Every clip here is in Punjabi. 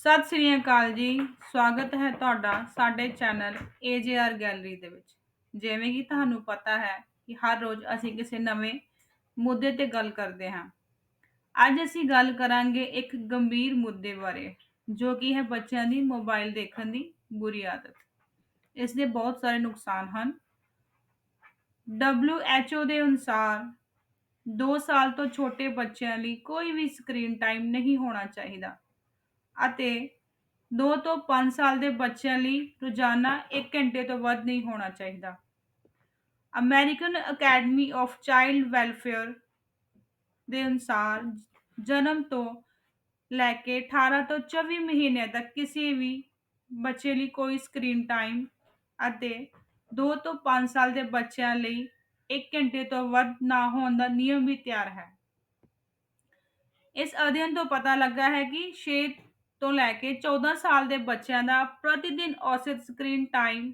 ਸਤਿ ਸ੍ਰੀ ਅਕਾਲ ਜੀ। ਸਵਾਗਤ ਹੈ ਤੁਹਾਡਾ ਸਾਡੇ ਚੈਨਲ AJR ਗੈਲਰੀ ਦੇ ਵਿੱਚ। ਜਿਵੇਂ ਕਿ ਤੁਹਾਨੂੰ ਪਤਾ ਹੈ ਕਿ ਹਰ ਰੋਜ਼ ਅਸੀਂ ਕਿਸੇ ਨਵੇਂ ਮੁੱਦੇ ਤੇ ਗੱਲ ਕਰਦੇ ਹਾਂ। ਅੱਜ ਅਸੀਂ ਗੱਲ ਕਰਾਂਗੇ ਇੱਕ ਗੰਭੀਰ ਮੁੱਦੇ ਬਾਰੇ, ਜੋ ਕਿ ਹੈ ਬੱਚਿਆਂ ਦੀ ਮੋਬਾਈਲ ਦੇਖਣ ਦੀ ਬੁਰੀ ਆਦਤ। ਇਸ ਦੇ ਬਹੁਤ ਸਾਰੇ ਨੁਕਸਾਨ ਹਨ। WHO ਦੇ ਅਨੁਸਾਰ 2 ਸਾਲ ਤੋਂ ਛੋਟੇ ਬੱਚਿਆਂ ਲਈ ਕੋਈ ਵੀ ਸਕਰੀਨ ਟਾਈਮ ਨਹੀਂ ਹੋਣਾ ਚਾਹੀਦਾ। ਅਤੇ 2 ਤੋਂ 5 ਸਾਲ ਦੇ ਬੱਚਿਆਂ ਲਈ ਰੋਜ਼ਾਨਾ 1 ਘੰਟੇ ਤੋਂ ਵੱਧ ਨਹੀਂ ਹੋਣਾ ਚਾਹੀਦਾ। American Academy of Child Welfare ਦੇ ਅਨੁਸਾਰ ਜਨਮ ਤੋਂ ਲੈ ਕੇ 18 ਤੋਂ 24 ਮਹੀਨੇ ਤੱਕ ਕਿਸੇ ਵੀ ਬੱਚੇ ਲਈ ਕੋਈ ਸਕਰੀਨ ਟਾਈਮ ਅਤੇ 2 ਤੋਂ 5 ਸਾਲ ਦੇ ਬੱਚਿਆਂ ਲਈ 1 ਘੰਟੇ ਤੋਂ ਵੱਧ ਨਾ ਹੋਣ ਦਾ ਨਿਯਮ ਵੀ ਤਿਆਰ ਹੈ। ਇਸ ਅਧਿਐਨ ਤੋਂ ਪਤਾ ਲੱਗਾ ਹੈ ਕਿ 6 ਤੋਂ ਲੈ ਕੇ 14 ਸਾਲ ਦੇ ਬੱਚਿਆਂ ਦਾ ਪ੍ਰਤੀ ਦਿਨ ਔਸਤ ਸਕਰੀਨ ਟਾਈਮ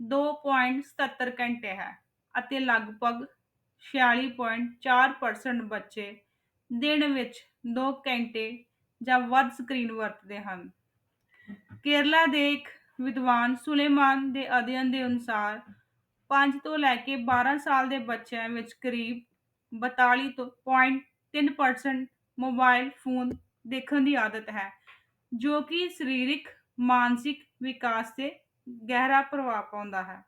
2.77 ਘੰਟੇ ਹੈ ਅਤੇ ਲਗਭਗ 46.4% ਬੱਚੇ ਦਿਨ ਵਿੱਚ 2 ਘੰਟੇ ਜਾਂ ਵੱਧ ਸਕਰੀਨ ਵਰਤਦੇ ਹਨ। ਕੇਰਲਾ ਦੇ ਇੱਕ ਵਿਦਵਾਨ ਸੁਲੇਮਾਨ ਦੇ ਅਧਿਐਨ ਦੇ ਅਨੁਸਾਰ 5 ਤੋਂ ਲੈ ਕੇ 12 ਸਾਲ ਦੇ ਬੱਚਿਆਂ ਵਿੱਚ ਕਰੀਬ 42.3% ਮੋਬਾਈਲ ਫੋਨ ਦੇਖਣ ਦੀ ਆਦਤ ਹੈ ਜੋ ਕਿ ਸਰੀਰਕ, ਮਾਨਸਿਕ ਵਿਕਾਸ ਤੇ ਗਹਿਰਾ ਪ੍ਰਭਾਵ ਪਾਉਂਦਾ ਹੈ।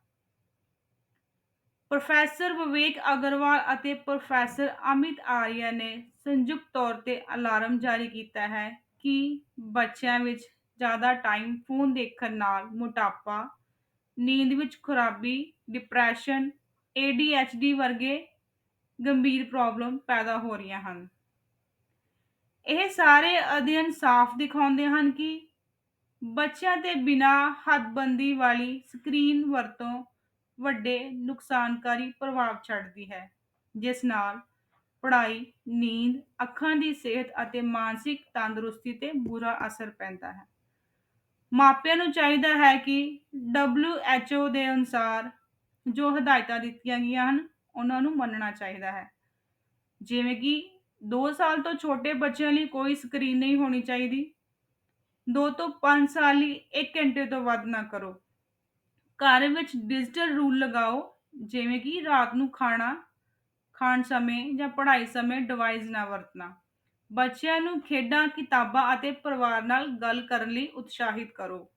ਪ੍ਰੋਫੈਸਰ ਵਿਵੇਕ ਅਗਰਵਾਲ ਅਤੇ ਪ੍ਰੋਫੈਸਰ ਅਮਿਤ ਆਰੀਆ ਨੇ ਸੰਯੁਕਤ ਤੌਰ ਤੇ ਅਲਾਰਮ ਜਾਰੀ ਕੀਤਾ ਹੈ ਕਿ ਬੱਚਿਆਂ ਵਿੱਚ ਜ਼ਿਆਦਾ ਟਾਈਮ ਫੋਨ ਦੇਖਣ ਨਾਲ ਮੋਟਾਪਾ, ਨੀਂਦ ਵਿੱਚ ਖਰਾਬੀ, ਡਿਪਰੈਸ਼ਨ ADHD ਵਰਗੇ ਗੰਭੀਰ ਪ੍ਰੋਬਲਮ ਪੈਦਾ ਹੋ ਰਹੀਆਂ ਹਨ। ਇਹ ਸਾਰੇ ਅਧਿਐਨ ਸਾਫ਼ ਦਿਖਾਉਂਦੇ ਹਨ ਕਿ ਬੱਚਿਆਂ ਤੇ ਬਿਨਾਂ ਹੱਦਬੰਦੀ ਵਾਲੀ ਸਕਰੀਨ ਵਰਤੋਂ ਵੱਡੇ ਨੁਕਸਾਨਕਾਰੀ ਪ੍ਰਭਾਵ ਛੱਡਦੀ ਹੈ, ਜਿਸ ਨਾਲ ਪੜ੍ਹਾਈ, ਨੀਂਦ, ਅੱਖਾਂ ਦੀ ਸਿਹਤ ਅਤੇ ਮਾਨਸਿਕ ਤੰਦਰੁਸਤੀ ਤੇ ਬੁਰਾ ਅਸਰ ਪੈਂਦਾ ਹੈ। ਮਾਪਿਆਂ ਨੂੰ ਚਾਹੀਦਾ ਹੈ ਕਿ WHO ਦੇ ਅਨੁਸਾਰ ਜੋ ਹਦਾਇਤਾਂ ਦਿੱਤੀਆਂ ਗਈਆਂ ਹਨ, ਉਹਨਾਂ ਨੂੰ ਮੰਨਣਾ ਚਾਹੀਦਾ ਹੈ। ਜਿਵੇਂ ਕਿ 2 ਸਾਲ ਤੋਂ ਛੋਟੇ ਬੱਚਿਆਂ ਲਈ ਕੋਈ ਸਕਰੀਨ ਨਹੀਂ ਹੋਣੀ ਚਾਹੀਦੀ। 2 ਤੋਂ 5 ਸਾਲ ਲਈ 1 ਘੰਟੇ ਤੋਂ ਵੱਧ ਨਾ ਕਰੋ। ਘਰ ਵਿੱਚ ਡਿਜੀਟਲ ਰੂਲ ਲਗਾਓ, ਜਿਵੇਂ ਕਿ ਰਾਤ ਨੂੰ ਖਾਣਾ, ਖਾਣ ਸਮੇਂ ਜਾਂ ਪੜ੍ਹਾਈ ਸਮੇਂ ਡਿਵਾਈਸ ਨਾ ਵਰਤਣਾ। ਬੱਚਿਆਂ ਨੂੰ ਖੇਡਾਂ, ਕਿਤਾਬਾਂ ਅਤੇ ਪਰਿਵਾਰ ਨਾਲ ਗੱਲ ਕਰਨ ਲਈ ਉਤਸ਼ਾਹਿਤ ਕਰੋ।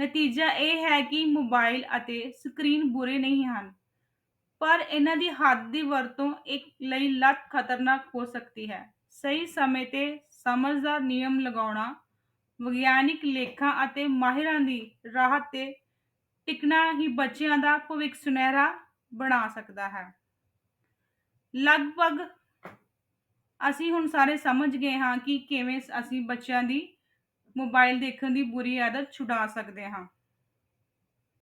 ਨਤੀਜਾ ਇਹ ਹੈ ਕਿ ਮੋਬਾਈਲ ਅਤੇ ਸਕਰੀਨ ਬੁਰੇ ਨਹੀਂ ਹਨ। ਪਰ ਇਹਨਾਂ ਦੀ ਹੱਦ ਦੀ ਵਰਤੋਂ ਇੱਕ ਲਈ ਲੱਤ ਖਤਰਨਾਕ ਹੋ ਸਕਦੀ ਹੈ। ਸਹੀ ਸਮੇਂ ਤੇ ਸਮਝਦਾਰ ਨਿਯਮ ਲਗਾਉਣਾ, ਵਿਗਿਆਨਿਕ ਲੇਖਾਂ ਅਤੇ ਮਾਹਿਰਾਂ ਦੀ ਰਾਹ ਤੇ ਟਿਕਣਾ ਹੀ ਬੱਚਿਆਂ ਦਾ ਭਵਿੱਖ ਸੁਨਹਿਰਾ ਬਣਾ ਸਕਦਾ ਹੈ। ਲਗਭਗ ਅਸੀਂ ਹੁਣ ਸਾਰੇ ਸਮਝ ਗਏ ਹਾਂ ਕਿ ਕਿਵੇਂ ਅਸੀਂ ਬੱਚਿਆਂ ਦੀ ਮੋਬਾਈਲ ਦੇਖਣ ਦੀ ਬੁਰੀ ਆਦਤ ਛੁਡਾ ਸਕਦੇ ਹਾਂ।